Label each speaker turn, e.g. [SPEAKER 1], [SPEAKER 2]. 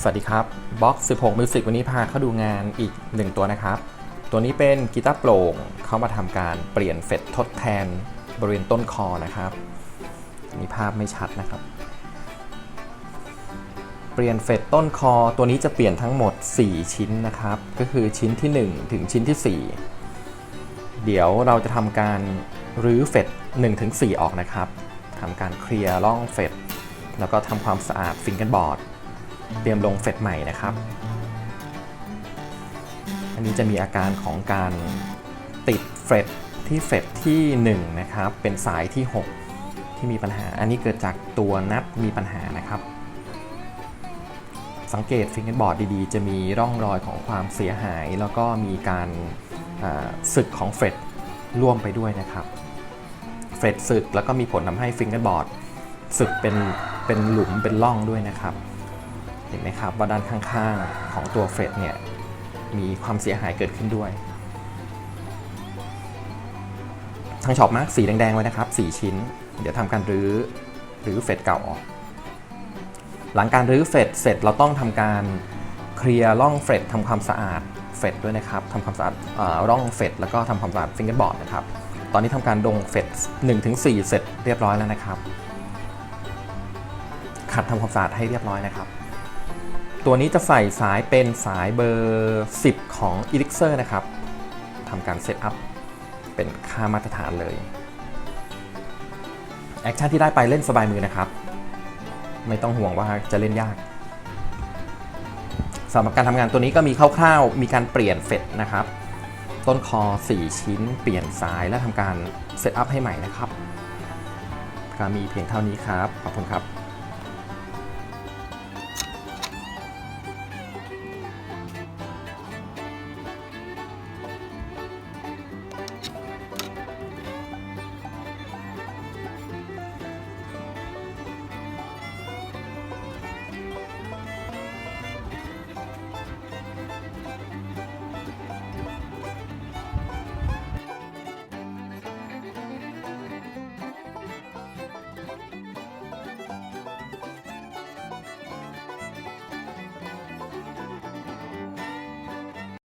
[SPEAKER 1] สวัสดีครับบล็อก16 Music วันนี้พาเข้าดูงานอีกหนึ่งตัวนะครับ ตัวนี้เป็นกีตาร์โปร่งเข้ามาทำการเปลี่ยนเฟดทดแทนบริเวณต้นคอนะครับนี่ภาพไม่ชัดนะครับ เปลี่ยนเฟดต้นคอตัวนี้จะเปลี่ยนทั้งหมด 4 ชิ้นนะครับ ก็คือชิ้นที่ 1 ถึงชิ้นที่ 4 เดี๋ยวเราจะทำการรื้อเฟด1ถึง4ออกนะครับทำการเคลียร์ร่องเฟดแล้วก็ทำความสะอาดฟิงเกิลบอร์ด เตรียมลงเฟดใหม่นะครับ อันนี้จะมีอาการของการติดเฟดที่เฟดที่1นะครับ เป็นสายที่ 6 ที่มีปัญหา อันนี้เกิดจากตัวนัดมีปัญหานะครับ สังเกตฟิงเกิลบอร์ดดีๆ จะมีร่องรอยของความเสียหาย แล้วก็มีการสึกของเฟดร่วมไปด้วยนะครับเฟดสึกแล้วก็มีผลทำให้ฟิงเกิลบอร์ดสึกเป็นเป็นหลุมเป็นร่องด้วยนะครับ เห็นไหมครับว่าด้านข้างๆของตัวเฟรดเนี่ยมีความเสียหายเกิดขึ้นด้วย ทางช็อปมาร์กสีแดงๆไว้นะครับ 4 ชิ้น เดี๋ยวทำการรื้อรื้อเฟดเก่าออก หลังการรื้อเฟดเสร็จเราต้องทำการเคลียร์ร่องเฟดทำความสะอาดเฟดด้วยนะครับทำความสะอาดล่อร่องเฟดแล้วก็ทำความสะอาดฟิงเกอร์บอร์ดนะครับ ตอนนี้ทำการดงเฟด1-4เสร็จเรียบร้อยแล้วนะครับ ขัดทำความสะอาดให้เรียบร้อยนะครับ ตัวนี้จะใส่สายเป็นสายเบอร์ 10 ของ Elixir นะครับทำการเซตอัพเป็นค่ามาตรฐานเลย แอคชั่นที่ได้ไปเล่นสบายมือนะครับ ไม่ต้องห่วงว่าจะเล่นยากสำหรับการทำงานตัวนี้ก็มีคร่าวๆ มีการเปลี่ยนเฟดนะครับ ต้นคอ 4 ชิ้น เปลี่ยนสายและทำการเซตอัพให้ใหม่นะครับก็มีเพียงเท่านี้ครับ ขอบคุณครับ